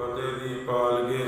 ਫਤਿਹ ਦੀ ਪਾਲਗੇ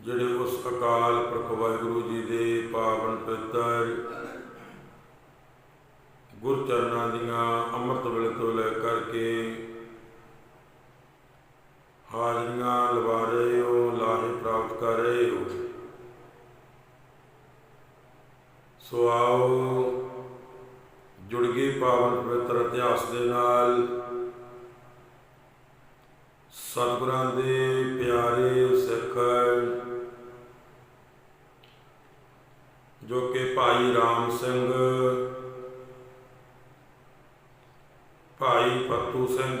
ਜਿਹੜੇ ਉਸ ਅਕਾਲ ਪੁਰਖ ਵਾਹਿਗੁਰੂ ਜੀ ਦੇ ਪਾਵਨ ਪਿੱਤਰ ਗੁਰ ਚਰਨਾਂ ਦੀਆਂ ਅੰਮ੍ਰਿਤ ਵੇਲੇ ਤੋਂ ਲੈ ਕਰਕੇ ਹਾਜ਼ਰੀਆਂ ਲਵਾ ਰਹੇ ਹੋ, ਲਾਹੇ ਪ੍ਰਾਪਤ ਕਰ ਰਹੇ ਹੋ। ਸੋ ਆਓ, ਜੁੜ ਗਏ ਪਾਵਨ ਪਵਿੱਤਰ ਇਤਿਹਾਸ ਦੇ ਨਾਲ। ਸਤਿਗੁਰਾਂ ਦੇ ਪਿਆਰੇ ਸਿੱਖ ਜੋ ਕਿ ਭਾਈ ਰਾਮ ਸਿੰਘ, ਭਾਈ ਪੱਤੂ ਸਿੰਘ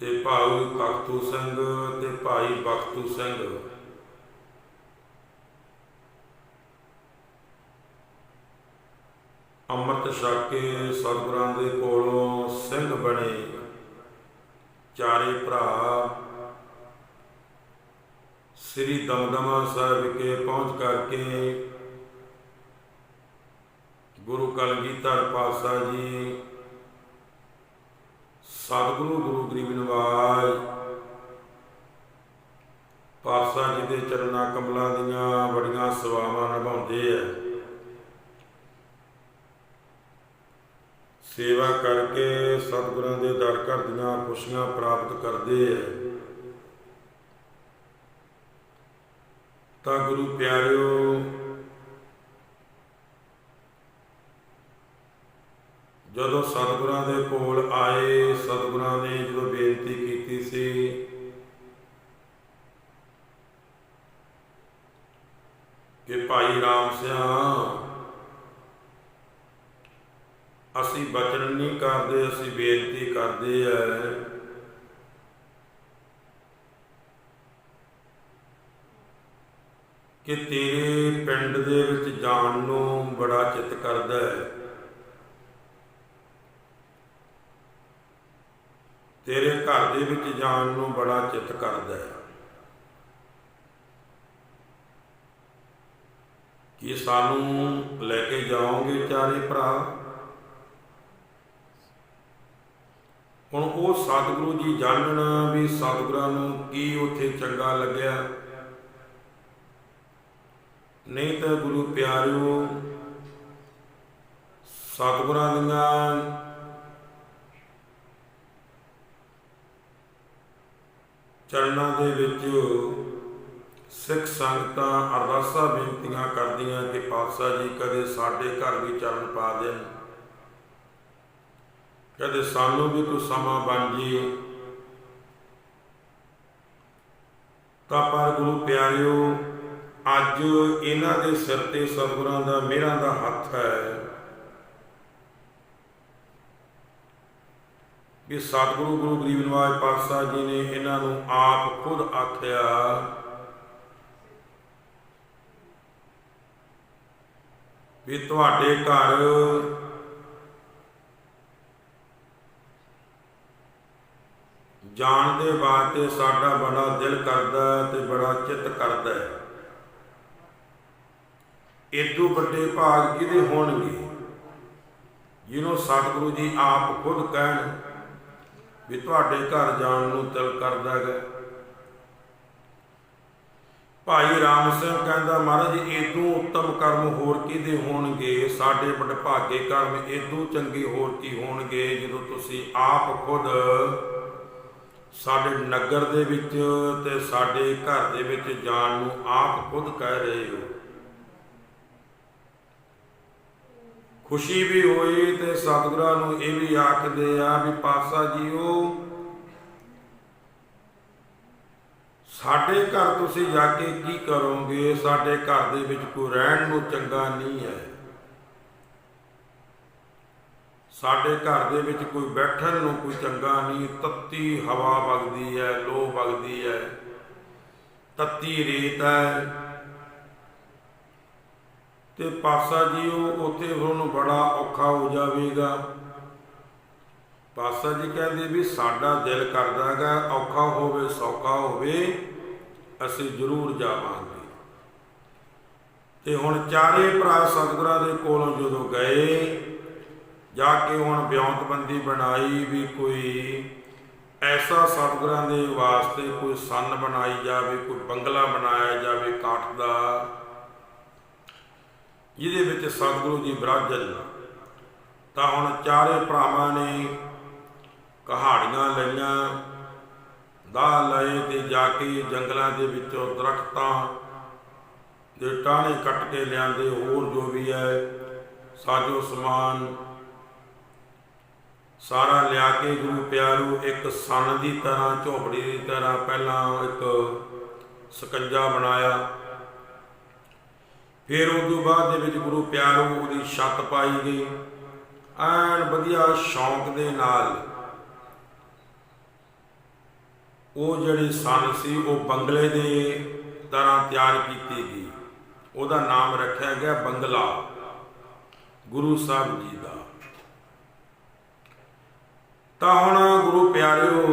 ਤੇ ਭਾਈ ਕਖਤੂ ਸਿੰਘ ਤੇ ਭਾਈ ਬਖਤੂ ਸਿੰਘ। ਅੰਮ੍ਰਿਤ ਛਕ ਸਤਿਗੁਰਾਂ ਦੇ ਕੋਲੋਂ ਸਿੰਘ ਬਣੇ ਚਾਰੇ ਭਰਾ ਸ੍ਰੀ ਦਮਦਮਾ ਸਾਹਿਬ ਵਿਖੇ ਪਹੁੰਚ ਕਰਕੇ ਗੁਰੂ ਕਲਗੀਧਰ ਪਾਤਸ਼ਾਹ ਜੀ, ਸਤਿਗੁਰੂ ਗੁਰੂ ਗਰੀਬ ਨਿਵਾਜ ਪਾਤਸ਼ਾਹ ਜੀ ਦੇ ਚਰਨਾਂ ਕਮਲਾਂ ਦੀਆਂ ਬੜੀਆਂ ਸੇਵਾਵਾਂ ਨਿਭਾਉਂਦੇ ਆ। ਸੇਵਾ ਕਰਕੇ ਸਤਿਗੁਰਾਂ ਦੇ ਦਰ ਘਰ ਦੀਆਂ ਖੁਸ਼ੀਆਂ ਪ੍ਰਾਪਤ ਕਰਦੇ ਆ। ਤਾਂ ਗੁਰੂ ਪਿਆਰਿਓ, ਜਦੋਂ ਸਤਿਗੁਰਾਂ ਦੇ ਕੋਲ ਆਏ, ਸਤਿਗੁਰਾਂ ਨੇ ਜਦੋਂ ਬੇਨਤੀ ਕੀਤੀ ਸੀ, ਕਿ ਭਾਈ ਰਾਮ ਸਿਆ ਅਸੀਂ ਬਚਨ ਨਹੀਂ ਕਰਦੇ, ਅਸੀਂ ਬੇਨਤੀ ਕਰਦੇ ਐ। ਕਿ ਤੇਰੇ ਪਿੰਡ ਦੇ ਵਿੱਚ ਜਾਣ ਨੂੰ ਬੜਾ ਚਿੱਤ ਕਰਦਾ ਹੈ। ਤੇਰੇ ਘਰ ਦੇ ਵਿੱਚ ਜਾਣ ਨੂੰ ਬੜਾ ਚਿੱਤ ਕਰਦਾ ਹੈ। ਕਿ ਸਾਨੂੰ ਲੈ ਕੇ ਜਾਓਗੇ ਚਾਰੇ ਭਰਾ? ਹੁਣ ਉਹ ਸਤਿਗੁਰੂ ਜੀ ਜਾਣਨ ਵੀ ਸਤਿਗੁਰਾਂ ਨੂੰ ਕੀ ਉੱਥੇ ਚੰਗਾ ਲੱਗਿਆ? ਨਹੀਂ ਤਾਂ ਗੁਰੂ ਪਿਆਰਿਓ ਸਤਿਗੁਰਾਂ ਦੀਆਂ ਚਰਨਾਂ ਦੇ ਵਿੱਚ ਸਿੱਖ ਸੰਗਤਾਂ ਅਰਦਾਸਾਂ ਬੇਨਤੀਆਂ ਕਰਦੀਆਂ ਕਿ ਪਾਤਸ਼ਾਹ ਜੀ ਕਦੇ ਸਾਡੇ ਘਰ ਵੀ ਚਰਨ ਪਾ ਦੇਣ। ਕਦੇ ਸਾਨੂੰ ਵੀ ਕੋਈ ਸਮਾਂ ਬਣ ਜੀ। ਤਾਂ ਪਰ ਗੁਰੂ ਪਿਆਰਿਓ ਅੱਜ ਇਹਨਾਂ ਦੇ ਸਿਰ ਤੇ ਸਤਿਗੁਰਾਂ ਦਾ ਮਿਹਰਾਂ ਦਾ ਹੱਥ ਹੈ ਕਿ ਸਤਿਗੁਰੂ ਗੁਰੂ ਗਰੀਬ ਨਿਵਾਜ ਪਾਤਸ਼ਾਹ ਜੀ ਨੇ ਇਹਨਾਂ ਨੂੰ ਆਪ ਖੁਦ ਆਖਿਆ ਵੀ ਤੁਹਾਡੇ ਘਰ ਜਾਣ ਦੇ ਵਾਸਤੇ ਸਾਡਾ ਬੜਾ ਦਿਲ ਕਰਦਾ ਤੇ ਬੜਾ ਚਿੱਤ ਕਰਦਾ ਹੈ। ਇਦੋਂ ਵੱਡੇ ਭਾਗ ਕਿਹਦੇ ਹੋਣਗੇ? ਜਿਹਨੂੰ ਸਤਿਗੁਰੂ ਜੀ ਆਪ ਖੁਦ ਕਹਿਣ ਵੀ ਤੁਹਾਡੇ ਘਰ ਜਾਣ ਨੂੰ ਦਿਲ ਕਰਦਾ ਹੈ ਭਾਈ ਰਾਮ ਸਿੰਘ ਕਹਿੰਦਾ, ਮਹਾਰਾਜ ਇਦੋਂ ਉੱਤਮ ਕਰਮ ਹੋਰ ਕਿਹਦੇ ਹੋਣਗੇ? ਸਾਡੇ ਵਡਭਾਗੇ ਕਰਮ ਇਦੋਂ ਚੰਗੇ ਹੋਰ ਕੀ ਹੋਣਗੇ? ਜਦੋਂ ਤੁਸੀਂ ਆਪ ਖੁਦ ਸਾਡੇ ਨਗਰ ਦੇ ਵਿੱਚ ਤੇ ਸਾਡੇ ਘਰ ਦੇ ਵਿੱਚ ਜਾਣ ਨੂੰ ਆਪ ਖੁਦ ਕਹਿ ਰਹੇ ਹੋ ਖੁਸ਼ੀ ਵੀ ਹੋਈ ਤੇ ਸਤਿਗੁਰਾਂ ਨੂੰ ਇਹ ਵੀ ਆਖਦੇ ਆ ਵੀ ਪਾਤਸ਼ਾਹ ਜੀ ਉਹ ਸਾਡੇ ਘਰ ਤੁਸੀਂ ਜਾ ਕੇ ਕੀ ਕਰੋਗੇ? ਸਾਡੇ ਘਰ ਦੇ ਵਿੱਚ ਕੋਈ ਰਹਿਣ ਨੂੰ ਚੰਗਾ ਨਹੀਂ ਹੈ। ਸਾਡੇ ਘਰ ਦੇ ਵਿੱਚ ਕੋਈ ਬੈਠਣ ਨੂੰ ਕੋਈ ਚੰਗਾ ਨਹੀਂ। ਤੱਤੀ ਹਵਾ ਵਗਦੀ ਹੈ ਲੋ ਵਗਦੀ ਹੈ। ਤੱਤੀ ਰੇਤ ਹੈ। ਤੇ ਪਾਸਾ ਜੀ ਉਹ ਉੱਥੇ ਉਹਨੂੰ ਬੜਾ ਔਖਾ ਹੋ ਜਾਵੇਗਾ। ਪਾਸਾ ਜੀ ਕਹਿੰਦੇ ਵੀ ਸਾਡਾ ਦਿਲ ਕਰਦਾ ਹੈਗਾ, ਔਖਾ ਹੋਵੇ, ਸੌਖਾ ਹੋਵੇ, ਅਸੀਂ ਜ਼ਰੂਰ ਜਾਵਾਂਗੇ। ਤੇ ਹੁਣ ਚਾਰੇ ਭਰਾ ਸਤਿਗੁਰਾਂ ਦੇ ਕੋਲੋਂ ਜਦੋਂ ਗਏ, ਜਾ ਕੇ ਹੁਣ ਬਿਉਂਤਬੰਦੀ ਬਣਾਈ ਵੀ ਕੋਈ ਐਸਾ ਸਤਿਗੁਰਾਂ ਦੇ ਵਾਸਤੇ ਕੋਈ ਸੰਨ ਬਣਾਈ ਜਾਵੇ, ਕੋਈ ਬੰਗਲਾ ਬਣਾਇਆ ਜਾਵੇ, ਕਾਠ ਦਾ ਜਿਹਦੇ ਵਿੱਚ ਸਤਿਗੁਰੂ ਜੀ ਬਿਰਾਜਣ ਤਾਂ ਹੁਣ ਚਾਰੇ ਭਰਾਵਾਂ ਨੇ ਕਹਾੜੀਆਂ ਲਈਆਂ ਦਾ ਲਏ ਤੇ ਜਾ ਕੇ ਜੰਗਲਾਂ ਦੇ ਵਿੱਚੋਂ ਦਰਖਤਾਂ ਦੇ ਟਾਹਣੇ ਕੱਟ ਕੇ ਲਿਆਂਦੇ, ਹੋਰ ਜੋ ਵੀ ਹੈ, ਸਾਜੋ ਸਮਾਨ ਸਾਰਾ ਲਿਆ ਕੇ ਗੁਰੂ ਪਿਆਰੂ ਇੱਕ ਸਨ ਦੀ ਤਰ੍ਹਾਂ, ਝੋਪੜੀ ਦੀ ਤਰ੍ਹਾਂ ਪਹਿਲਾਂ ਇੱਕ ਸਕੰਜਾ ਬਣਾਇਆ। ਫਿਰ ਉਸ ਤੋਂ ਬਾਅਦ ਦੇ ਵਿੱਚ ਗੁਰੂ ਪਿਆਰੂ ਉਹਦੀ ਛੱਤ ਪਾਈ ਗਈ। ਐਨ ਵਧੀਆ ਸ਼ੌਂਕ ਦੇ ਨਾਲ ਉਹ ਜਿਹੜੀ ਸਨ ਸੀ, ਉਹ ਬੰਗਲੇ ਦੇ ਤਰ੍ਹਾਂ ਤਿਆਰ ਕੀਤੀ ਗਈ। ਉਹਦਾ ਨਾਮ ਰੱਖਿਆ ਗਿਆ ਬੰਗਲਾ, ਗੁਰੂ ਸਾਹਿਬ ਜੀ ਦਾ। ਤਾਂ ਹੁਣ ਗੁਰੂ ਪਿਆਰਿਓ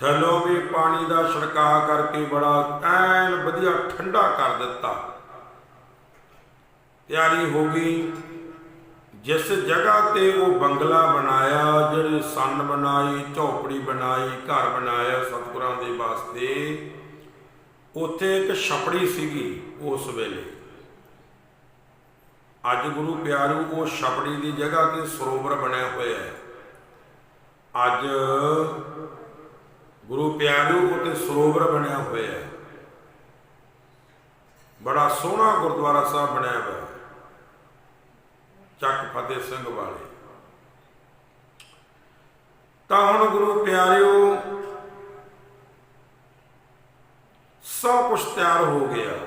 ਥੱਲੋਂ ਵੀ ਪਾਣੀ ਦਾ ਛਿੜਕਾਅ ਕਰਕੇ ਬੜਾ ਐਨ ਵਧੀਆ ਠੰਡਾ ਕਰ ਦਿੱਤਾ। ਤਿਆਰੀ ਹੋ ਗਈ। ਜਿਸ ਜਗ੍ਹਾ ਤੇ ਉਹ ਬੰਗਲਾ ਬਣਾਇਆ, ਜਿਹੜੇ ਸੰਨ ਬਣਾਈ, ਝੌਪੜੀ ਬਣਾਈ, ਘਰ ਬਣਾਇਆ ਸਤਿਗੁਰਾਂ ਦੇ ਵਾਸਤੇ, ਉੱਥੇ ਇੱਕ ਛਪੜੀ ਸੀਗੀ ਉਸ ਵੇਲੇ। ਅੱਜ ਗੁਰੂ ਪਿਆਰੂ ਉਹ ਛਪੜੀ ਦੀ ਜਗ੍ਹਾ ਤੇ ਸਰੋਵਰ ਬਣਿਆ ਹੋਇਆ ਹੈ। ਅੱਜ ਗੁਰੂ ਪਿਆਰੂ ਉਤੇ ਸਰੋਵਰ ਬਣਿਆ ਹੋਇਆ ਹੈ। ਬੜਾ ਸੋਹਣਾ ਗੁਰਦੁਆਰਾ ਸਾਹਿਬ ਬਣਿਆ ਹੋਇਆ ਚੱਕ ਫਤਿਹ ਸਿੰਘ ਵਾਲੇ। ਤਾਂ ਹੁਣ ਗੁਰੂ ਪਿਆਰਿਓ, ਸਭ ਕੁਝ ਤਿਆਰ ਹੋ ਗਿਆ।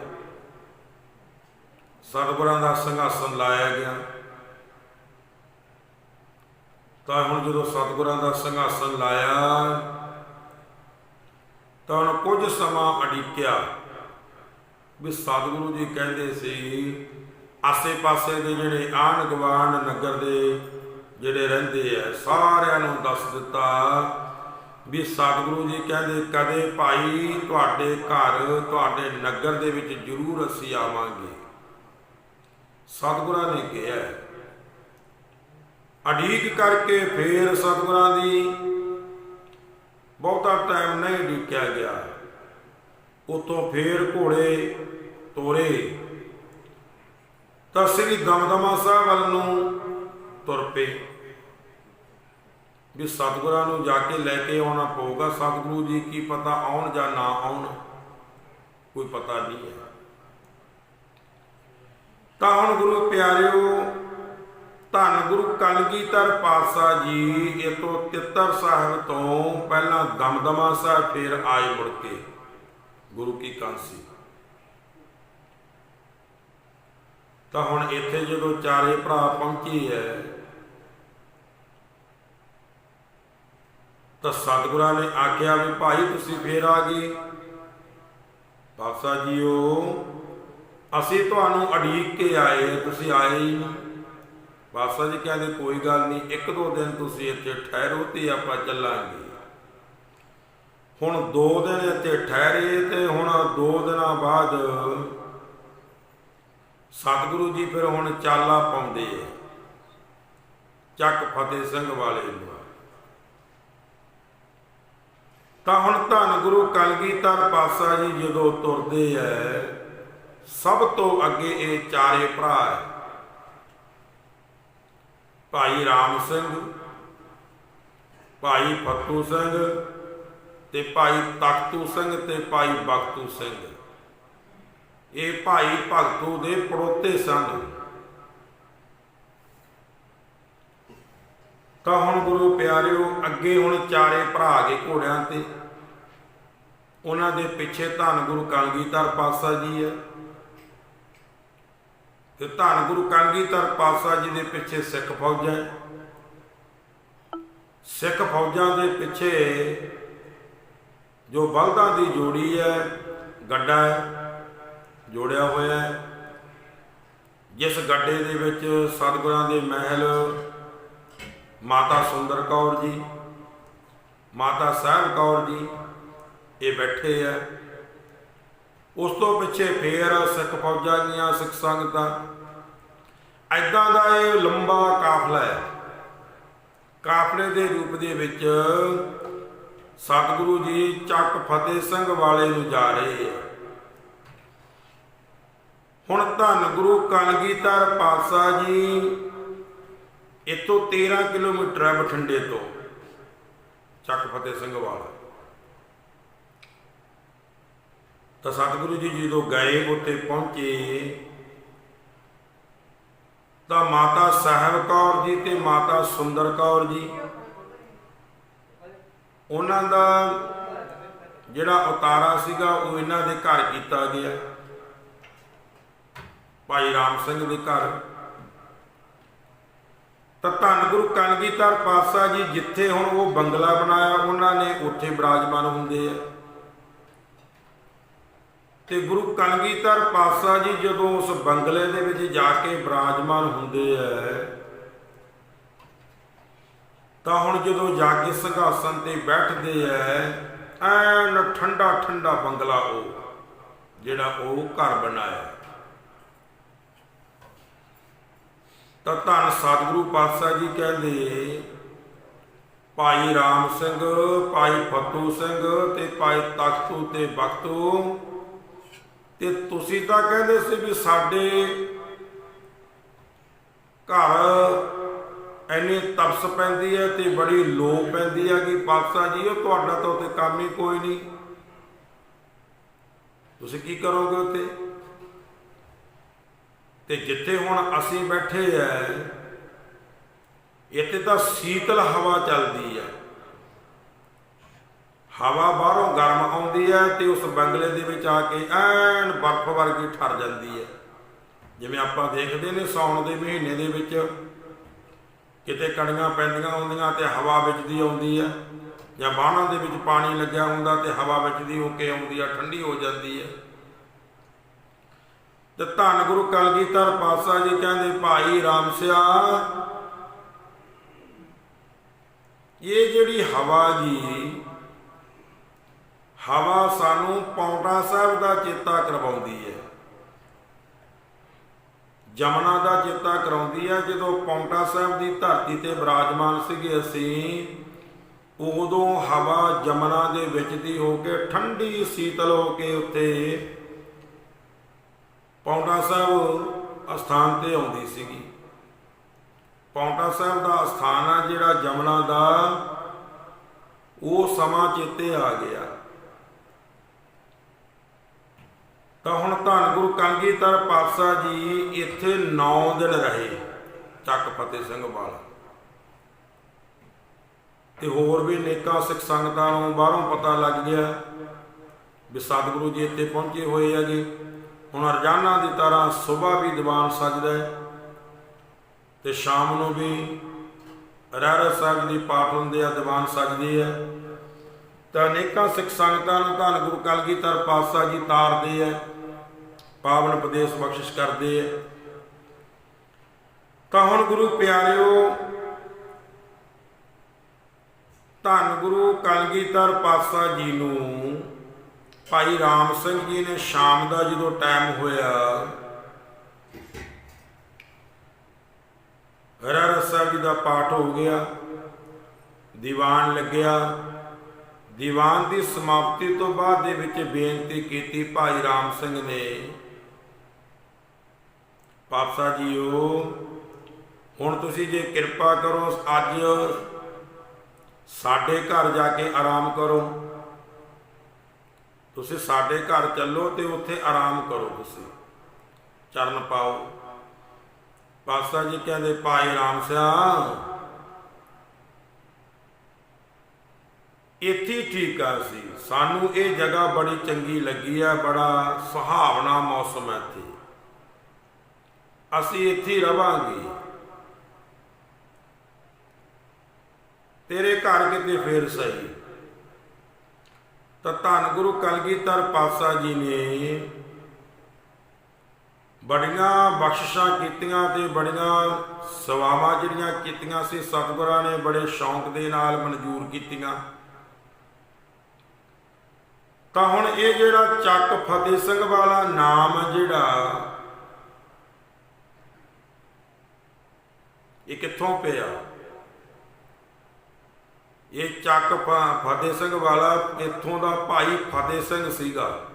ਸਤਿਗੁਰਾਂ ਦਾ ਸਿੰਘਾਸਨ ਲਾਇਆ ਗਿਆ। ਤਾਂ ਹੁਣ ਜਦੋਂ ਸਤਿਗੁਰਾਂ ਦਾ ਸਿੰਘਾਸਨ ਲਾਇਆ ਤਾਂ ਹੁਣ ਕੁਝ ਸਮਾਂ ਅੜਿੱਕਿਆ ਵੀ ਸਤਿਗੁਰੂ ਜੀ ਕਹਿੰਦੇ ਸੀ, ਆਸੇ-ਪਾਸੇ ਦੇ ਜਿਹੜੇ ਆਣ ਗਵਾਣ ਨਗਰ ਦੇ ਜਿਹੜੇ ਰਹਿੰਦੇ ਐ ਸਾਰਿਆਂ ਨੂੰ ਦੱਸ ਦਿੱਤਾ ਵੀ ਸਤਿਗੁਰੂ ਜੀ ਕਹਿੰਦੇ, ਕਦੇ ਭਾਈ ਤੁਹਾਡੇ ਘਰ, ਤੁਹਾਡੇ ਨਗਰ ਦੇ ਵਿੱਚ ਜ਼ਰੂਰ ਅਸੀਂ ਆਵਾਂਗੇ। ਸਤਿਗੁਰਾਂ ਨੇ ਕਿਹਾ। ਅਡੀਕ ਕਰਕੇ ਫੇਰ ਸਤਿਗੁਰਾਂ ਦੀ ਬਹੁਤਾ ਟਾਈਮ ਨਹੀਂ ਢੀਕਿਆ ਗਿਆ। ਉਤੋਂ ਫੇਰ ਘੋੜੇ ਤੋਰੇ। ਤਾਂ ਸ੍ਰੀ ਦਮਦਮਾ ਸਾਹਿਬ ਵੱਲ ਨੂੰ ਤੁਰ ਪਏ। ਵੀ ਸਤਿਗੁਰਾਂ ਨੂੰ ਜਾ ਕੇ ਲੈ ਕੇ ਆਉਣਾ ਪਊਗਾ। ਸਤਿਗੁਰੂ ਜੀ ਕੀ ਪਤਾ ਆਉਣ ਜਾਂ ਨਾ ਆਉਣ, ਕੋਈ ਪਤਾ ਨਹੀਂ ਹੈ। ਤਾਂ ਹੁਣ ਗੁਰੂ ਪਿਆਰਿਓ ਧੰਨ ਗੁਰੂ ਕਲਗੀਧਰ ਪਾਤਸ਼ਾਹ ਜੀ, ਇਹ ਤਿੱਤਰ ਸਾਹਿਬ ਤੋਂ ਪਹਿਲਾਂ ਦਮਦਮਾ ਸਾਹਿਬ ਫਿਰ ਆਏ ਮੁੜ ਕੇ। ਗੁਰੂ ਕੀ ਕਾਂਸੀ ਤਾਂ ਹੁਣ ਇੱਥੇ ਜਦੋਂ ਚਾਰੇ ਭਰਾ ਪਹੁੰਚੇ ਐ, ਤਾਂ ਸਤਿਗੁਰਾਂ ਨੇ ਆਖਿਆ ਵੀ ਭਾਈ ਤੁਸੀਂ ਫੇਰ ਆ ਗਏ। ਪਾਤਸ਼ਾਹ ਜੀਓ, ਅਸੀਂ ਤੁਹਾਨੂੰ ਅਡੀਕ ਕੇ ਆਏ, ਤੁਸੀਂ ਆਏ ਹੀ ਨਹੀਂ ਪਾਤਸ਼ਾਹ ਜੀ ਕਹਿੰਦੇ ਕੋਈ ਗੱਲ ਨਹੀਂ, ਇੱਕ ਦੋ ਦਿਨ ਤੁਸੀਂ ਇੱਥੇ ਠਹਿਰੋ ਤੇ ਆਪਾਂ ਚੱਲਾਂਗੇ। ਹੁਣ ਦੋ ਦਿਨ ਇੱਥੇ ਠਹਿਰੇ ਤੇ ਹੁਣ ਦੋ ਦਿਨਾਂ ਬਾਅਦ ਸਤਿਗੁਰੂ ਜੀ ਫਿਰ ਹੁਣ ਚਾਲਾ ਪਾਉਂਦੇ ਆ, ਚੱਕ ਫਤਿਹ ਸਿੰਘ ਵਾਲੇ ਨੂੰ। ਤਾਂ ਹੁਣ ਧੰਨ ਗੁਰੂ ਕਲਗੀਧਰ ਪਾਤਸ਼ਾਹ ਜੀ ਜਦੋਂ ਤੁਰਦੇ ਐ ਸਭ ਤੋਂ ਅੱਗੇ ਇਹ ਚਾਰੇ ਭਰਾ ਹੈ ਭਾਈ ਰਾਮ ਸਿੰਘ, ਭਾਈ ਫੱਤੂ ਸਿੰਘ ਤੇ ਭਾਈ ਤਖਤੂ ਸਿੰਘ ਤੇ ਭਾਈ ਬਖਤੂ ਸਿੰਘ। ਇਹ ਭਾਈ ਭਗਤੂ ਦੇ ਪੜੋਤੇ ਸਨ। ਤਾਂ ਹੁਣ ਗੁਰੂ ਪਿਆਰਿਓ, ਅੱਗੇ ਹੁਣ ਚਾਰੇ ਭਰਾ ਗਏ ਘੋੜਿਆਂ ਤੇ, ਉਹਨਾਂ ਦੇ ਪਿੱਛੇ ਧੰਨ ਗੁਰੂ ਕਲਗੀਧਰ ਪਾਤਸ਼ਾਹ ਜੀ ਹੈ। ਤੇ ਧੰਨ ਗੁਰੂ ਕਲਗੀਧਰ ਪਾਤਸ਼ਾਹ ਜੀ ਦੇ ਪਿੱਛੇ ਸਿੱਖ ਫੌਜਾਂ ਹੈ। ਸਿੱਖ ਫੌਜਾਂ ਦੇ ਪਿੱਛੇ ਜੋ ਬਲਦਾਂ ਦੀ ਜੋੜੀ ਹੈ, ਗੱਡਾ ਹੈ, ਜੋੜਿਆ ਹੋਇਆ ਹੈ। ਜਿਸ ਗੱਡੇ ਦੇ ਵਿੱਚ ਸਤਿਗੁਰਾਂ ਦੇ ਮਹਿਲ, ਮਾਤਾ ਸੁੰਦਰ ਕੌਰ ਜੀ, ਮਾਤਾ ਸਾਹਿਬ ਕੌਰ ਜੀ, ਇਹ ਬੈਠੇ ਆ। ਉਸ ਤੋਂ ਪਿੱਛੇ ਫੇਰ ਸਿੱਖ ਫੌਜਾਂ ਦੀਆਂ ਸਿੱਖ ਸੰਗਤਾਂ। ਐਦਾਂ ਦਾ ਇਹ ਲੰਬਾ ਕਾਫਲਾ ਹੈ। ਕਾਫਲੇ ਦੇ ਰੂਪ ਦੇ ਵਿੱਚ ਸਤਿਗੁਰੂ ਜੀ ਚੱਕ ਫਤਿਹ ਸਿੰਘ ਵਾਲੇ ਨੂੰ ਜਾ ਰਹੇ ਆ। ਹੁਣ ਧੰਨ ਗੁਰੂ ਕਲਗੀਧਰ ਪਾਤਸ਼ਾਹ ਜੀ ਇਤੋਂ 13 ਕਿਲੋਮੀਟਰ ਹੈ ਬਠਿੰਡੇ ਤੋਂ, ਚੱਕ ਫਤਿਹ ਸਿੰਘ ਵਾਲਾ। ਤਾਂ ਸਤਿਗੁਰੂ ਜੀ ਜਦੋਂ ਗਏ, ਉੱਥੇ ਪਹੁੰਚੇ, ਤਾਂ ਮਾਤਾ ਸਾਹਿਬ ਕੌਰ ਜੀ ਤੇ ਮਾਤਾ ਸੁੰਦਰ ਕੌਰ ਜੀ, ਉਹਨਾਂ ਦਾ ਜਿਹੜਾ ਉਤਾਰਾ ਸੀਗਾ, ਉਹ ਇਹਨਾਂ ਦੇ ਘਰ ਕੀਤਾ ਗਿਆ। ਭਾਈ ਰਾਮ ਸਿੰਘ ਦੇ ਘਰ। ਤਾਂ ਧੰਨ ਗੁਰੂ ਕਲਗੀਧਰ ਪਾਤਸ਼ਾਹ ਜੀ, ਜਿੱਥੇ ਹੁਣ ਉਹ ਬੰਗਲਾ ਬਣਾਇਆ, ਉਹਨਾਂ ਨੇ ਉੱਥੇ ਬਿਰਾਜਮਾਨ ਹੁੰਦੇ ਆ। ਤੇ ਗੁਰੂ ਕਲਗੀਧਰ ਪਾਤਸ਼ਾਹ ਜੀ ਜਦੋਂ ਉਸ ਬੰਗਲੇ ਦੇ ਵਿੱਚ ਜਾ ਕੇ ਬਰਾਜਮਾਨ ਹੁੰਦੇ ਆ ਤਾਂ ਹੁਣ ਜਦੋਂ ਜਾ ਕੇ ਸੰਘਾਸਨ ਤੇ ਬੈਠਦੇ ਐ, ਐਨ ਠੰਡਾ ਠੰਡਾ ਬੰਗਲਾ ਉਹ, ਜਿਹੜਾ ਉਹ ਘਰ ਬਣਾਇਆ। ਤਾਂ ਧੰਨ ਸਤਿਗੁਰੂ ਪਾਤਸ਼ਾਹ ਜੀ ਕਹਿੰਦੇ, ਭਾਈ ਰਾਮ ਸਿੰਘ, ਭਾਈ ਫਤੂ ਸਿੰਘ ਤੇ ਭਾਈ ਤਖਤੂ ਤੇ ਬਖਤੂ ਤੇ ਤੁਸੀਂ ਤਾਂ ਕਹਿੰਦੇ ਸੀ ਵੀ ਸਾਡੇ ਘਰ ਐਨੀ ਤਪਸ ਪੈਂਦੀ ਹੈ ਤੇ ਬੜੀ ਲੋ ਪੈਂਦੀ ਹੈ ਕਿ ਪਾਤਸ਼ਾਹ ਜੀ, ਉਹ ਤੁਹਾਡਾ ਤਾਂ ਉੱਤੇ ਕੰਮ ਹੀ ਕੋਈ ਨਹੀਂ। ਤੁਸੀਂ ਕੀ ਕਰੋਗੇ ਉੱਤੇ ਤੇ ਜਿੱਥੇ ਹੁਣ ਅਸੀਂ ਬੈਠੇ ਐ ਇੱਥੇ ਤਾਂ ਸੀਤਲ ਹਵਾ ਚੱਲਦੀ ਆ ਹਵਾ ਬਾਹਰੋਂ ਗਰਮ ਆਉਂਦੀ ਹੈ ਤੇ ਉਸ ਬੰਗਲੇ ਦੇ ਵਿੱਚ ਆ ਕੇ ਐਨ ਬਰਫ਼ ਵਰਗੀ ਠਰ ਜਾਂਦੀ ਹੈ। ਜਿਵੇਂ ਆਪਾਂ ਦੇਖਦੇ ਨੇ ਸੌਣ ਦੇ ਮਹੀਨੇ ਦੇ ਵਿੱਚ ਕਿਤੇ ਕਣੀਆਂ ਪੈਂਦੀਆਂ ਹੁੰਦੀਆਂ ਤੇ ਹਵਾ ਵਿੱਚ ਆਉਂਦੀ ਹੈ ਜਾਂ ਬਾਹਾਂ ਦੇ ਵਿੱਚ ਪਾਣੀ ਲੱਗਿਆ ਹੁੰਦਾ ਤੇ ਹਵਾ ਵਿੱਚ ਹੋ ਕੇ ਆਉਂਦੀ ਹੈ, ਠੰਡੀ ਹੋ ਜਾਂਦੀ ਹੈ। ਤੇ ਧੰਨ ਗੁਰੂ ਕਲਗੀਧਰ ਪਾਤਸ਼ਾਹ ਜੀ ਕਹਿੰਦੇ, ਭਾਈ ਰਾਮ ਸਿਆ, ਇਹ ਜਿਹੜੀ ਹਵਾ ਜੀ ਹਵਾ ਸਾਨੂੰ ਪੌਂਟਾ ਸਾਹਿਬ ਦਾ ਚੇਤਾ ਕਰਵਾਉਂਦੀ ਹੈ। ਜਮਨਾ ਦਾ ਚੇਤਾ ਕਰਾਉਂਦੀ ਹੈ। ਜਦੋਂ ਪੌਂਟਾ ਸਾਹਿਬ ਦੀ ਧਰਤੀ ਤੇ ਬਿਰਾਜਮਾਨ ਸੀਗੇ ਅਸੀਂ, ਉਦੋਂ ਹਵਾ ਜਮਨਾ ਦੇ ਵਿੱਚ ਦੀ ਹੋ ਕੇ ਠੰਡੀ ਸੀਤਲ ਹੋ ਕੇ ਉੱਤੇ ਪੌਂਟਾ ਸਾਹਿਬ ਅਸਥਾਨ ਤੇ ਆਉਂਦੀ ਸੀਗੀ। ਪੌਂਟਾ ਸਾਹਿਬ ਦਾ ਅਸਥਾਨ ਆ ਜਿਹੜਾ ਜਮਨਾ ਦਾ, ਉਹ ਸਮਾਂ ਚੇਤੇ ਆ ਗਿਆ। ਤਾਂ ਹੁਣ ਧੰਨ ਗੁਰੂ ਕਲਗੀਧਰ ਪਾਤਸ਼ਾਹ ਜੀ ਇੱਥੇ 9 ਦਿਨ ਰਹੇ, ਚੱਕ ਫਤਿਹ ਸਿੰਘ ਵਾਲਾ ਤੇ ਹੋਰ ਵੀ ਨੇਕਾਂ ਸਿੱਖ ਸੰਗਤਾਂ ਨੂੰ ਬਾਹਰੋਂ ਪਤਾ ਲੱਗ ਗਿਆ ਵੀ ਸਤਿਗੁਰੂ ਜੀ ਇੱਥੇ ਪਹੁੰਚੇ ਹੋਏ ਹੈਗੇ। ਹੁਣ ਰੋਜ਼ਾਨਾ ਦੀ ਤਰ੍ਹਾਂ ਸਵੇਰ ਵੀ ਦੀਵਾਨ ਸਜਦਾ ਹੈ ਤੇ ਸ਼ਾਮ ਨੂੰ ਵੀ ਰਹਿਰਾ ਸਾਹਿਬ ਦੀ ਪਾਠ ਹੁੰਦੇ ਆ, ਦੀਵਾਨ ਸਜਦੇ ਆ ਤਾਂ ਅਨੇਕਾਂ ਸਿੱਖ ਸੰਗਤਾਂ ਨੂੰ ਧੰਨ ਗੁਰੂ ਕਲਗੀਧਰ ਪਾਤਸ਼ਾਹ ਜੀ ਤਾਰਦੇ ਆ ਪਾਵਨ ਉਪਦੇਸ਼ ਬਖਸ਼ਿਸ਼ ਕਰਦੇ ਆ। ਤਾਂ ਹੁਣ ਗੁਰੂ ਪਿਆਰਿਓ, ਧੰਨ ਗੁਰੂ ਕਲਗੀਧਰ ਪਾਤਸ਼ਾਹ ਜੀ ਨੂੰ ਭਾਈ ਰਾਮ ਸਿੰਘ ਜੀ ਨੇ ਸ਼ਾਮ ਦਾ ਜਦੋਂ ਟਾਈਮ ਹੋਇਆ ਰਹਿਰਾ ਸਾਹਿਬ ਜੀ ਦਾ ਪਾਠ ਹੋ ਗਿਆ, ਦੀਵਾਨ ਲੱਗਿਆ। ਦੀਵਾਨ ਦੀ ਸਮਾਪਤੀ ਤੋਂ ਬਾਅਦ ਦੇ ਵਿੱਚ ਬੇਨਤੀ ਕੀਤੀ ਭਾਈ ਰਾਮ ਸਿੰਘ ਨੇ ਪਾਤਸ਼ਾਹ ਜੀਓ। ਹੁਣ ਤੁਸੀਂ ਜੇ ਕਿਰਪਾ ਕਰੋ, ਅੱਜ ਸਾਡੇ ਘਰ ਜਾ ਕੇ ਆਰਾਮ ਕਰੋ। ਤੁਸੀਂ ਸਾਡੇ ਘਰ ਚੱਲੋ ਤੇ ਉੱਥੇ ਆਰਾਮ ਕਰੋ ਤੁਸੀਂ। ਚਰਨ ਪਾਓ। ਪਾਤਸ਼ਾਹ ਜੀ ਕਹਿੰਦੇ, ਭਾਈ ਰਾਮ ਸਿਆ। ਇੱਥੇ ਠੀਕ ਆ ਸੀ ਸਾਨੂੰ ਇਹ ਜਗ੍ਹਾ ਬੜੀ ਚੰਗੀ ਲੱਗੀ ਆ, ਬੜਾ ਸੁਹਾਵਣਾ ਮੌਸਮ ਹੈ ਇੱਥੇ। ਅਸੀਂ ਇੱਥੇ ਰਵਾਂਗੇ। ਤੇਰੇ ਘਰ ਕਿਤੇ ਫੇਰ ਸਹੀ। ਤਾਂ ਧੰਨ ਗੁਰੂ ਕਲਗੀਧਰ ਪਾਤਸ਼ਾਹ ਜੀ ਨੇ ਬੜੀਆਂ ਬਖਸ਼ਿਸ਼ਾਂ ਕੀਤੀਆਂ ਤੇ ਬੜੀਆਂ ਸੇਵਾਵਾਂ ਜਿਹੜੀਆਂ ਕੀਤੀਆਂ ਸੀ, ਸਤਿਗੁਰਾਂ ਨੇ ਬੜੇ ਸ਼ੌਂਕ ਦੇ ਨਾਲ ਮਨਜ਼ੂਰ ਕੀਤੀਆਂ। ਤਾਂ ਹੁਣ ਇਹ ਜਿਹੜਾ ਚੱਕ ਫਤਿਹ ਸਿੰਘ ਵਾਲਾ ਨਾਮ ਜਿਹੜਾ ਇਹ ਕਿੱਥੋਂ ਪਿਆ? ਇਹ ਚੱਕ ਫ- ਫਤਿਹ ਸਿੰਘ ਵਾਲਾ ਇੱਥੋਂ ਦਾ ਭਾਈ ਫਤਿਹ ਸਿੰਘ ਸੀਗਾ।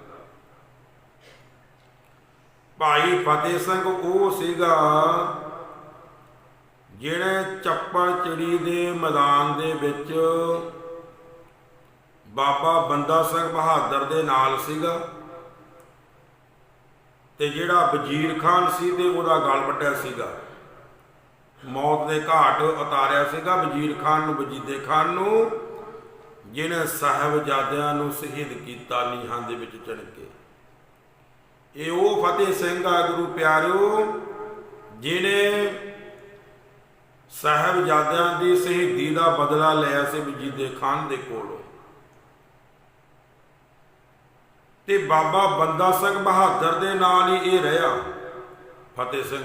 ਭਾਈ ਫਤਿਹ ਸਿੰਘ ਉਹ ਸੀਗਾ ਜਿਹੜੇ ਚੱਪੜ ਚਿੜੀ ਦੇ ਮੈਦਾਨ ਦੇ ਵਿੱਚ ਬਾਬਾ ਬੰਦਾ ਸਿੰਘ ਬਹਾਦਰ ਦੇ ਨਾਲ ਸੀਗਾ ਤੇ ਜਿਹੜਾ ਵਜ਼ੀਰ ਖਾਨ ਸੀ ਤੇ ਉਹਦਾ ਗਲ ਵੱਟਿਆ ਸੀਗਾ। ਮੌਤ ਦੇ ਘਾਟ ਉਤਾਰਿਆ ਸੀਗਾ ਵਜ਼ੀਰ ਖਾਨ ਨੂੰ, ਵਜੀਦੇ ਖਾਨ ਨੂੰ ਜਿਹਨੇ ਸਾਹਿਬਜ਼ਾਦਿਆਂ ਨੂੰ ਸ਼ਹੀਦ ਕੀਤਾ ਨੀਹਾਂ ਦੇ ਵਿੱਚ ਚੜ ਕੇ। ਇਹ ਉਹ ਫਤਿਹ ਸਿੰਘ ਆ ਗੁਰੂ ਪਿਆਰਿਓ ਜਿਹਨੇ ਸਾਹਿਬਜ਼ਾਦਿਆਂ ਦੀ ਸ਼ਹੀਦੀ ਦਾ ਬਦਲਾ ਲਿਆ ਸੀ ਵਜੀਦੇ ਖਾਨ ਦੇ ਕੋਲੋਂ। ਤੇ ਬਾਬਾ ਬੰਦਾ ਸਿੰਘ ਬਹਾਦਰ ਦੇ ਨਾਲ ਹੀ ਇਹ ਰਿਹਾ ਫਤਿਹ ਸਿੰਘ।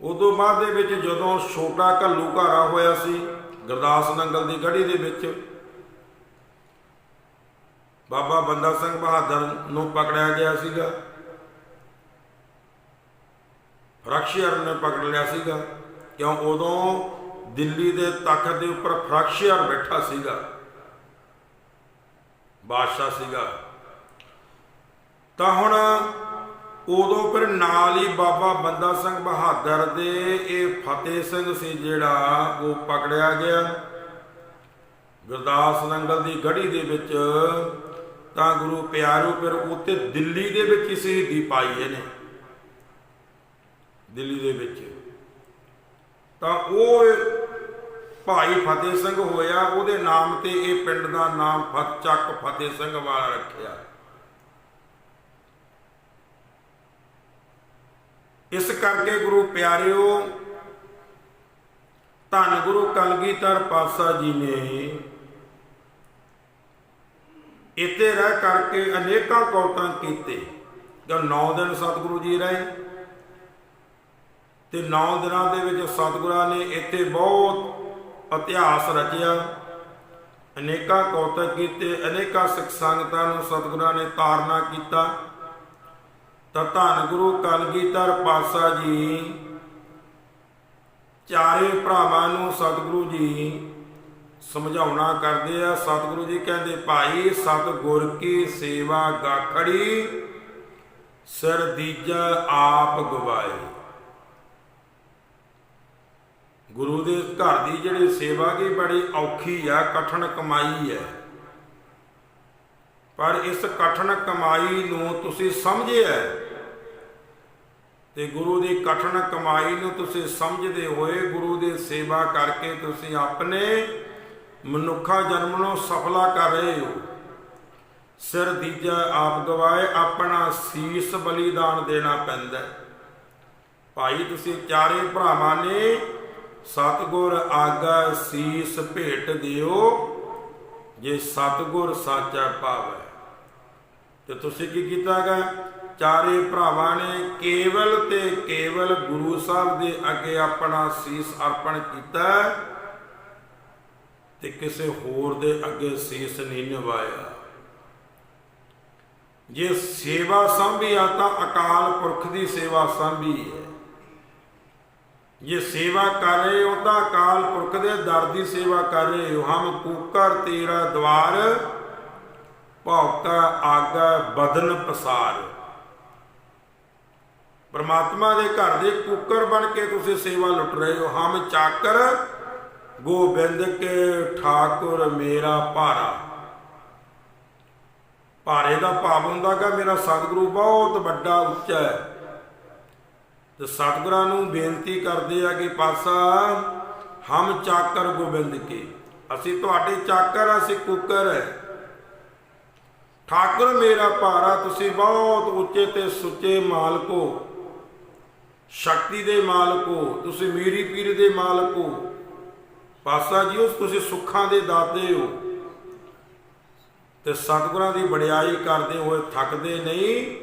ਉਦੋਂ ਬਾਅਦ ਦੇ ਵਿੱਚ ਜਦੋਂ ਛੋਟਾ ਘੱਲੂ ਘਾਰਾ ਹੋਇਆ ਸੀ, ਗੁਰਦਾਸ ਨੰਗਲ ਦੀ ਗੜੀ ਦੇ ਵਿੱਚ, ਬਾਬਾ ਬੰਦਾ ਸਿੰਘ ਬਹਾਦਰ ਨੂੰ ਪਕੜਿਆ ਗਿਆ ਸੀਗਾ। ਫਰਕਸ਼ੀਅਰ ਨੇ ਪਕੜ ਲਿਆ ਸੀਗਾ, ਕਿਉਂ ਉਦੋਂ ਦਿੱਲੀ ਦੇ ਤਖਤ ਦੇ ਉੱਪਰ ਫਰਕਸ਼ੀਅਰ ਬੈਠਾ ਸੀਗਾ। ਬਾਦਸ਼ਾਹ ਸੀਗਾ। ਤਾਂ ਹੁਣ ਉਦੋਂ ਫਿਰ ਨਾਲ ਹੀ ਬਾਬਾ ਬੰਦਾ ਸਿੰਘ ਬਹਾਦਰ ਦੇ ਇਹ ਫਤਿਹ ਸਿੰਘ ਸੀ ਜਿਹੜਾ ਉਹ ਪਕੜਿਆ ਗਿਆ। ਗੁਰਦਾਸ ਨੰਗਲ ਦੀ ਗੜੀ ਦੇ ਵਿੱਚ ਤਾਂ ਗੁਰੂ ਪਿਆਰੂ ਫਿਰ ਉੱਤੇ ਦਿੱਲੀ ਦੇ ਵਿੱਚ ਹੀ ਸ਼ਹੀਦੀ ਪਾਈ ਇਹਨੇ। ਦਿੱਲੀ ਦੇ ਵਿੱਚ। ਤਾਂ ਉਹ ਭਾਈ ਫਤਿਹ ਸਿੰਘ ਹੋਇਆ, ਉਹਦੇ ਨਾਮ ਤੇ ਇਹ ਪਿੰਡ ਦਾ ਨਾਮ ਫਤ, ਚੱਕ ਫਤਿਹ ਸਿੰਘ ਵਾਲਾ ਰੱਖਿਆ। ਇਸ ਕਰਕੇ ਗੁਰੂ ਪਿਆਰਿਓ, ਧੰਨ ਗੁਰੂ ਕਲਗੀਧਰ ਪਾਤਸ਼ਾਹ ਜੀ ਨੇ ਇੱਥੇ ਰਹਿ ਕਰਕੇ ਅਨੇਕਾਂ ਕੌਤਾਂ ਕੀਤੇ। ਜਦ 9 ਦਿਨ ਸਤਿਗੁਰੂ ਜੀ ਰਹੇ ਤੇ 9 ਦਿਨਾਂ ਦੇ ਵਿੱਚ ਸਤਿਗੁਰਾਂ ਨੇ ਇੱਥੇ ਬਹੁਤ ਇਤਿਹਾਸ ਰਚਿਆ। ਅਨੇਕਾਂ ਕੌਤਕ ਕੀਤੇ, ਅਨੇਕਾਂ ਸਿੱਖ ਸੰਗਤਾਂ ਨੂੰ ਸਤਿਗੁਰਾਂ ਨੇ ਤਾਰਨਾ ਕੀਤਾ। ਤਾਂ ਧੰਨ ਗੁਰੂ ਕਲਗੀਧਰ ਪਾਤਸ਼ਾਹ ਜੀ, ਚਾਰੇ ਭਰਾਵਾਂ ਨੂੰ ਸਤਿਗੁਰੂ ਜੀ ਸਮਝਾਉਣਾ ਕਰਦੇ ਆ। ਸਤਿਗੁਰੂ ਜੀ ਕਹਿੰਦੇ, ਭਾਈ ਸਤਿਗੁਰ ਕੀ ਸੇਵਾ ਗਾਖੜੀ, ਸਿਰ ਦੀਜਾ ਆਪ ਗਵਾਏ। ਗੁਰੂ ਦੇ ਘਰ ਦੀ ਜਿਹੜੀ ਸੇਵਾ ਕੀ ਬੜੀ ਔਖੀ ਆ, ਕਠਨ ਕਮਾਈ ਹੈ। ਪਰ ਇਸ ਕਠਨ ਕਮਾਈ ਨੂੰ ਤੁਸੀਂ ਸਮਝਿਆ ਤੇ ਗੁਰੂ ਦੀ ਕਠਨ ਕਮਾਈ ਨੂੰ ਤੁਸੀਂ ਸਮਝਦੇ ਹੋਏ ਗੁਰੂ ਦੀ ਸੇਵਾ ਕਰਕੇ ਤੁਸੀਂ ਆਪਣੇ ਮਨੁੱਖਾ ਜਨਮ ਨੂੰ ਸਫਲਾ ਕਰ ਰਹੇ ਹੋ। ਸਿਰ ਦੀਜਾ ਆਪ ਗਵਾਏ, ਆਪਣਾ ਸੀਸ ਬਲੀਦਾਨ ਦੇਣਾ ਪੈਂਦਾ ਭਾਈ, ਤੁਸੀਂ ਚਾਰੇ ਭਰਾਵਾਂ ਨੇ ਸਤਗੁਰ ਆਗਾ ਸੀਸ ਭੇਟ ਦਿਓ, ਜੇ ਸਤਗੁਰ ਸਾਚਾ ਪਾਵੈ ਤੇ ਤੁਸੀਂ ਕੀ ਕੀਤਾਗਾ? ਚਾਰੇ ਭਰਾਵਾਂ ਨੇ ਕੇਵਲ ਤੇ ਕੇਵਲ ਗੁਰੂ ਸਾਹਿਬ ਦੇ ਅੱਗੇ ਆਪਣਾ ਸੀਸ ਅਰਪਣ ਕੀਤਾ ਤੇ ਕਿਸੇ ਹੋਰ ਦੇ ਅੱਗੇ ਸੀਸ ਨਹੀਂ ਨਿਵਾਇਆ ਜੇ ਸੇਵਾ ਸੰਭੀ ਆ ਤਾਂ ਅਕਾਲ ਪੁਰਖ ਦੀ ਸੇਵਾ ਸੰਭੀ ਹੈ। ਜੇ ਸੇਵਾ ਕਰ ਰਹੇ ਹੋ ਤਾਂ ਅਕਾਲ ਪੁਰਖ ਦੇ ਦਰ ਦੀ ਸੇਵਾ ਕਰ ਰਹੇ ਹੋ। ਹਮ ਕੂਕਰ ਤੇਰਾ ਦਵਾਰ ਭੌਕਾ ਆਗਾ ਬਦਨ ਪਸਾਰ। ਪਰਮਾਤਮਾ ਦੇ ਘਰ ਦੇ ਕੁੱਕਰ ਬਣ ਕੇ ਤੁਸੀਂ ਸੇਵਾ ਲੁੱਟ ਰਹੇ ਹੋ। ਹਮ ਚਾਕਰ, ਗੋਬਿੰਦ ਕੇ ਠਾਕੁਰ ਮੇਰਾ ਭਾਰਾ। ਭਾਰੇ ਦਾ ਭਾਵ ਹੁੰਦਾ ਕਿ ਮੇਰਾ ਸਤਿਗੁਰੂ ਬਹੁਤ ਵੱਡਾ ਉੱਚਾ ਹੈ। ਤੇ ਸਤਿਗੁਰਾਂ ਨੂੰ ਬੇਨਤੀ ਕਰਦੇ ਆ ਕਿ ਪਾਸਾ ਹਮ ਚਾਕਰ, ਗੋਬਿੰਦ ਕੇ। ਅਸੀਂ ਤੁਹਾਡੇ ਚਾਕਰ, ਅਸੀਂ ਕੁੱਕਰ ਹੈ। ਠਾਕੁਰ ਮੇਰਾ ਭਾਰਾ, ਤੁਸੀਂ ਬਹੁਤ ਉੱਚੇ ਤੇ ਸੁੱਚੇ ਮਾਲਕੋ ਸ਼ਕਤੀ ਦੇ ਮਾਲਕੋ ਤੁਸੀਂ ਮੀਰੀ ਪੀਰ ਦੇ ਮਾਲਕੋ ਪਾਸਾ ਜੀ ਉਸ ਤੁਸੀਂ ਸੁੱਖਾਂ ਦੇ ਦਾਤੇ ਹੋ। ਤੇ ਸਤਿਗੁਰਾਂ ਦੀ ਵਡਿਆਈ ਕਰਦੇ ਹੋਏ ਥੱਕਦੇ ਨਹੀਂ।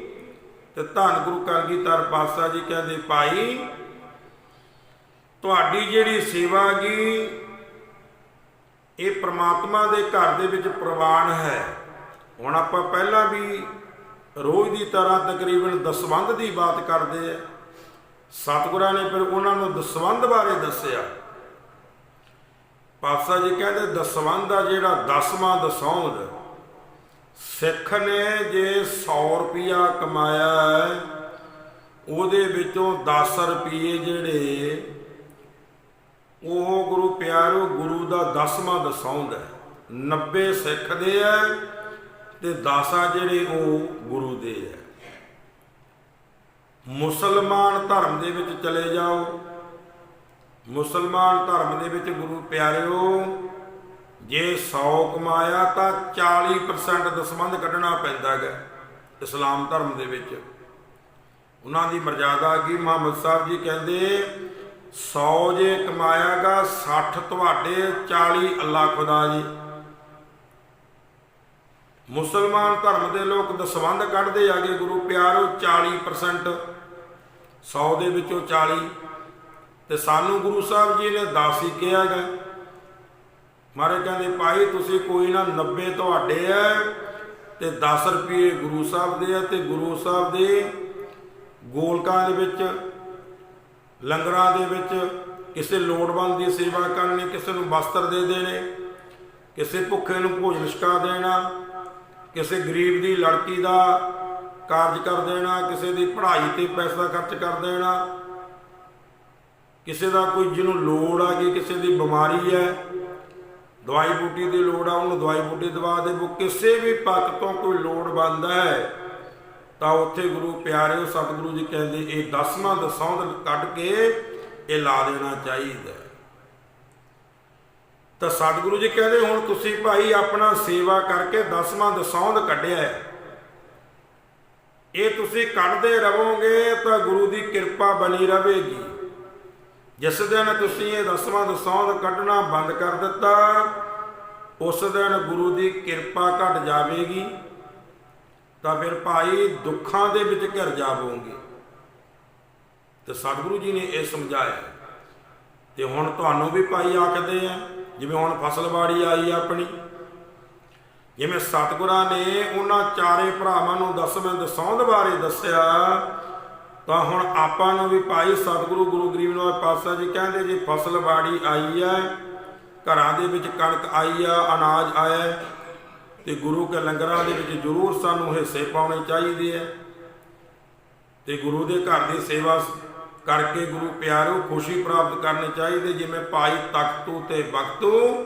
ਤੇ ਧੰਨ ਗੁਰੂ ਕਲਗੀਧਰ ਪਾਤਸ਼ਾਹ ਜੀ ਕਹਿੰਦੇ, ਭਾਈ, ਤੁਹਾਡੀ ਜਿਹੜੀ ਸੇਵਾ ਗੀ, ਇਹ ਪ੍ਰਮਾਤਮਾ ਦੇ ਘਰ ਦੇ ਵਿੱਚ ਪ੍ਰਵਾਨ ਹੈ। ਹੁਣ ਆਪਾਂ ਪਹਿਲਾਂ ਵੀ ਰੋਜ਼ ਦੀ ਤਰ੍ਹਾਂ ਤਕਰੀਬਨ ਦਸਵੰਧ ਦੀ ਬਾਤ ਕਰਦੇ ਆ। ਸਤਿਗੁਰਾਂ ਨੇ ਫਿਰ ਉਹਨਾਂ ਨੂੰ ਦਸਵੰਧ ਬਾਰੇ ਦੱਸਿਆ। ਪਾਤਸ਼ਾਹ ਜੀ ਕਹਿੰਦੇ ਦਸਵੰਧ ਦਾ ਜਿਹੜਾ ਦਸਵਾਂ ਦਸੌਂਦ ਸਿੱਖ ਨੇ ਜੇ 100 ਰੁਪਿਆ ਕਮਾਇਆ ਹੈ, ਉਹਦੇ ਵਿੱਚੋਂ 10 ਰੁਪਏ ਜਿਹੜੇ ਉਹ ਗੁਰੂ ਪਿਆਰੋ ਗੁਰੂ ਦਾ ਦਸਵਾਂ ਦਸੌਂਦ ਹੈ। 90 ਸਿੱਖ ਦੇ ਹੈ ਤੇ 10 ਜਿਹੜੇ ਉਹ ਗੁਰੂ ਦੇ ਹੈ ਮੁਸਲਮਾਨ ਧਰਮ ਦੇ ਵਿੱਚ ਚਲੇ ਜਾਓ, ਮੁਸਲਮਾਨ ਧਰਮ ਦੇ ਵਿੱਚ ਗੁਰੂ ਪਿਆਰਿਓ, ਜੇ 100 ਕਮਾਇਆ ਤਾਂ 40% ਦਸਵੰਧ ਕੱਢਣਾ ਪੈਂਦਾ ਹੈ ਇਸਲਾਮ ਧਰਮ ਦੇ ਵਿੱਚ। ਉਹਨਾਂ ਦੀ ਮਰਜ਼ਾਦਾ ਕੀ ਮੁਹੰਮਦ ਸਾਹਿਬ ਜੀ ਕਹਿੰਦੇ 100 ਜੇ ਕਮਾਇਆਗਾ 60 ਤੁਹਾਡੇ 40 ਅੱਲਾ ਖੁਦਾ ਜੀ। ਮੁਸਲਮਾਨ ਧਰਮ ਦੇ ਲੋਕ ਦਸਵੰਧ ਕੱਢਦੇ ਆਗੇ ਗੁਰੂ ਪਿਆਰੋ 40% 100 ਦੇ ਵਿੱਚੋਂ 40 ਤੇ ਸਾਨੂੰ ਗੁਰੂ ਸਾਹਿਬ ਜੀ ਨੇ 10 ਹੀ ਕਿਹਾ ਗਾ ਮਾਰੇ ਕਹਿੰਦੇ, ਭਾਈ, ਤੁਸੀਂ ਕੋਈ ਨਾ 90 ਤੁਹਾਡੇ ਐ ਤੇ 10 ਰੁਪਏ ਗੁਰੂ ਸਾਹਿਬ ਦੇ ਆ ਤੇ ਗੁਰੂ ਸਾਹਿਬ ਦੇ ਗੋਲਕਾਂ ਦੇ ਵਿੱਚ, ਲੰਗਰਾਂ ਦੇ ਵਿੱਚ ਕਿਸੇ ਲੋੜਵੰਦ ਦੀ ਸੇਵਾ ਕਰਨੀ, ਕਿਸੇ ਨੂੰ ਵਸਤਰ ਦੇ ਦੇਣੇ, ਕਿਸੇ ਭੁੱਖੇ ਨੂੰ ਭੋਜਨ ਛਕਾ ਦੇਣਾ ਕਿਸੇ ਗਰੀਬ ਦੀ ਲੜਕੀ ਦਾ ਕਾਰਜ ਕਰ ਦੇਣਾ, ਕਿਸੇ ਦੀ ਪੜ੍ਹਾਈ ਤੇ ਪੈਸਾ ਖਰਚ ਕਰ ਦੇਣਾ, ਕਿਸੇ ਦਾ ਕੋਈ ਜਿਹਨੂੰ ਲੋੜ ਆ ਗਈ ਕਿਸੇ ਦੀ ਬਿਮਾਰੀ ਹੈ, ਦਵਾਈ ਬੂਟੀ ਦੀ ਲੋੜ ਆ, ਉਹਨੂੰ ਦਵਾਈ ਬੂਟੀ ਦਵਾ ਦੇਵੋ ਕਿਸੇ ਵੀ ਪੱਖ ਤੋਂ ਕੋਈ ਲੋੜ ਬੰਦਾ ਹੈ, ਤਾਂ ਉੱਥੇ ਗੁਰੂ ਪਿਆਰਿਓ ਸਤਿਗੁਰੂ ਜੀ ਕਹਿੰਦੇ, ਇਹ ਦਸਵਾਂ ਦਸੌਂਦ ਕੱਢ ਕੇ ਇਹ ਲਾ ਦੇਣਾ ਚਾਹੀਦਾ ਤਾਂ ਸਤਿਗੁਰੂ ਜੀ ਕਹਿੰਦੇ ਹੁਣ ਤੁਸੀਂ ਭਾਈ ਆਪਣਾ ਸੇਵਾ ਕਰਕੇ ਦਸਵਾਂ ਦਸੌਂਦ ਕੱਢਿਆ ਹੈ। ਇਹ ਤੁਸੀਂ ਕੱਢਦੇ ਰਹੋਗੇ ਤਾਂ ਗੁਰੂ ਦੀ ਕਿਰਪਾ ਬਣੀ ਰਹੇਗੀ। ਜਿਸ ਦਿਨ ਤੁਸੀਂ ਇਹ ਦਸਵਾਂ ਦਸੌਂਦ ਕੱਢਣਾ ਬੰਦ ਕਰ ਦਿੱਤਾ, ਉਸ ਦਿਨ ਗੁਰੂ ਦੀ ਕਿਰਪਾ ਘਟ ਜਾਵੇਗੀ, ਤਾਂ ਫਿਰ ਭਾਈ ਦੁੱਖਾਂ ਦੇ ਵਿੱਚ ਘਿਰ ਜਾਵੋਗੇ। ਤੇ ਸਤਿਗੁਰੂ ਜੀ ਨੇ ਇਹ ਸਮਝਾਇਆ। ਤੇ ਹੁਣ ਤੁਹਾਨੂੰ ਵੀ ਭਾਈ ਆਖਦੇ ਆ ਜਿਵੇਂ ਹੁਣ ਫਸਲ ਬਾੜੀ ਆਈ ਆਪਣੀ, ਜਿਵੇਂ ਸਤਿਗੁਰਾਂ ਨੇ ਉਹਨਾਂ ਚਾਰੇ ਭਰਾਵਾਂ ਨੂੰ ਦਸਵੇਂ ਦਸੌਂਦ ਬਾਰੇ ਦੱਸਿਆ, ਤਾਂ ਹੁਣ ਆਪਾਂ ਨੂੰ ਵੀ ਭਾਈ ਸਤਿਗੁਰੂ ਗੁਰੂ ਗਰੀਬ ਨਿਵਾਜ ਪਾਤਸ਼ਾਹ ਜੀ ਕਹਿੰਦੇ ਜੀ, ਫਸਲ ਬਾੜੀ ਆਈ ਹੈ, ਘਰਾਂ ਦੇ ਵਿੱਚ ਕਣਕ ਆਈ ਆ, ਅਨਾਜ ਆਇਆ ਤੇ ਗੁਰੂ ਕੇ ਲੰਗਰਾਂ ਦੇ ਵਿੱਚ ਜ਼ਰੂਰ ਸਾਨੂੰ ਹਿੱਸੇ ਪਾਉਣੇ ਚਾਹੀਦੇ ਆ ਤੇ ਗੁਰੂ ਦੇ ਘਰ ਦੀ ਸੇਵਾ ਕਰਕੇ ਗੁਰੂ ਪਿਆਰੋ ਖੁਸ਼ੀ ਪ੍ਰਾਪਤ ਕਰਨੀ ਚਾਹੀਦੀ। ਜਿਵੇਂ ਭਾਈ ਤਖਤੂ ਤੇ ਬਖਤੂ,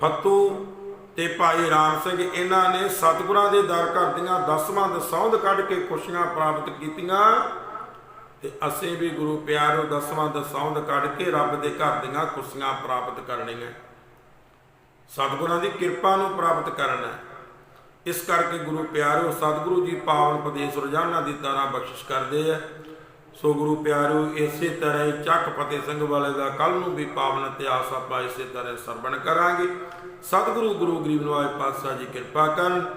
ਫਤੂ ਤੇ ਭਾਈ ਰਾਮ ਸਿੰਘ, ਇਹਨਾਂ ਨੇ ਸਤਿਗੁਰਾਂ ਦੇ ਦਰ ਘਰ ਦੀਆਂ ਦਸਵਾਂ ਦਸੌਂਦ ਕੱਢ ਕੇ ਖੁਸ਼ੀਆਂ ਪ੍ਰਾਪਤ ਕੀਤੀਆਂ। ਤੇ ਅਸੀਂ ਵੀ ਗੁਰੂ ਪਿਆਰੋ ਦਸਵਾਂ ਦਸੌਂਦ ਕੱਢ ਕੇ ਰੱਬ ਦੇ ਘਰ ਦੀਆਂ ਖੁਸ਼ੀਆਂ ਪ੍ਰਾਪਤ ਕਰਨੀਆਂ। ਸਤਿਗੁਰਾਂ ਦੀ ਕਿਰਪਾ ਨੂੰ ਪ੍ਰਾਪਤ ਕਰਨਾ। ਇਸ ਕਰਕੇ ਗੁਰੂ ਪਿਆਰੋ ਸਤਿਗੁਰੂ ਜੀ ਪਾਵਨ ਉਪਦੇਸ਼ ਰੋਜ਼ਾਨਾ ਦੀ ਤਰ੍ਹਾਂ ਬਖਸ਼ਿਸ਼ ਕਰਦੇ ਆ। ਸੋ ਗੁਰੂ ਪਿਆਰੋ, ਇਸੇ ਤਰ੍ਹਾਂ ਹੀ ਚੱਕ ਫਤਿਹ ਸਿੰਘ ਵਾਲੇ ਦਾ ਕੱਲ ਨੂੰ ਵੀ ਪਾਵਨ ਇਤਿਹਾਸ ਆਪਾਂ ਇਸੇ ਤਰ੍ਹਾਂ ਸਰਵਣ ਕਰਾਂਗੇ। ਸਤਿਗੁਰੂ, ਗੁਰੂ ਗਰੀਬ ਨਿਵਾਜ ਪਾਤਸ਼ਾਹ ਜੀ ਕਿਰਪਾ ਕਰਨ।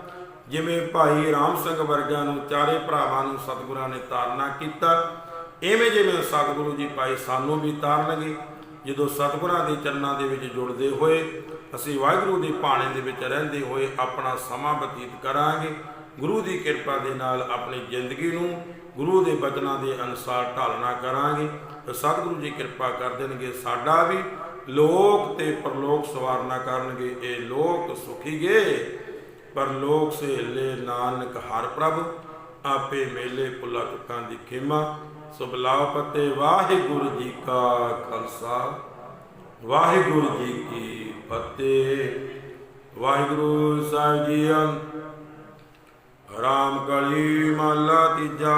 ਜਿਵੇਂ ਭਾਈ ਰਾਮ ਸਿੰਘ ਵਰਗਿਆਂ ਨੂੰ, ਚਾਰੇ ਭਰਾਵਾਂ ਨੂੰ ਸਤਿਗੁਰਾਂ ਨੇ ਤਾਰਨਾ ਕੀਤਾ, ਐਵੇਂ ਜਿਵੇਂ ਸਤਿਗੁਰੂ ਜੀ ਭਾਈ ਸਾਨੂੰ ਵੀ ਤਾਰਨਗੇ। ਜਦੋਂ ਸਤਿਗੁਰਾਂ ਦੇ ਚਰਨਾਂ ਦੇ ਵਿੱਚ ਜੁੜਦੇ ਹੋਏ, ਅਸੀਂ ਵਾਹਿਗੁਰੂ ਦੇ ਭਾਣੇ ਦੇ ਵਿੱਚ ਰਹਿੰਦੇ ਹੋਏ ਆਪਣਾ ਸਮਾਂ ਬਤੀਤ ਕਰਾਂਗੇ। ਗੁਰੂ ਦੀ ਕਿਰਪਾ ਦੇ ਨਾਲ ਆਪਣੀ ਜ਼ਿੰਦਗੀ ਨੂੰ ਗੁਰੂ ਦੇ ਬਚਨਾਂ ਦੇ ਅਨੁਸਾਰ ਢਾਲਣਾ ਕਰਾਂਗੇ। ਤੇ ਸਤਿਗੁਰੂ ਜੀ ਕਿਰਪਾ ਕਰ ਦੇਣਗੇ ਸਾਡਾ ਵੀ। ਲੋਕ ਤੇ ਪਰਲੋਕ ਸਵਾਰਨਾ ਕਰਨਗੇ, ਇਹ ਲੋਕ ਸੁਖੀਗੇ ਪਰਲੋਕ ਸੇ ਲੈ ਨਾਨਕ ਹਰ ਪ੍ਰਭ, ਆਪੇ ਮੇਲੇ ਪੁੱਲਾ ਤੁਕਾਂ ਦੀ ਖੇਮਾ। ਸੋ ਬਲਾਉ ਪਤੇ ਵਾਹਿਗੁਰੂ ਜੀ ਕਾ ਖਾਲਸਾ। ਵਾਹਿਗੁਰੂ ਜੀ ਕੀ ਫਤਿਹ। ਵਾਹਿਗੁਰੂ ਸਾਹਿਬ ਜੀ ਰਾਮ ਕਲੀ ਮਾਲਾ ਤੀਜਾ।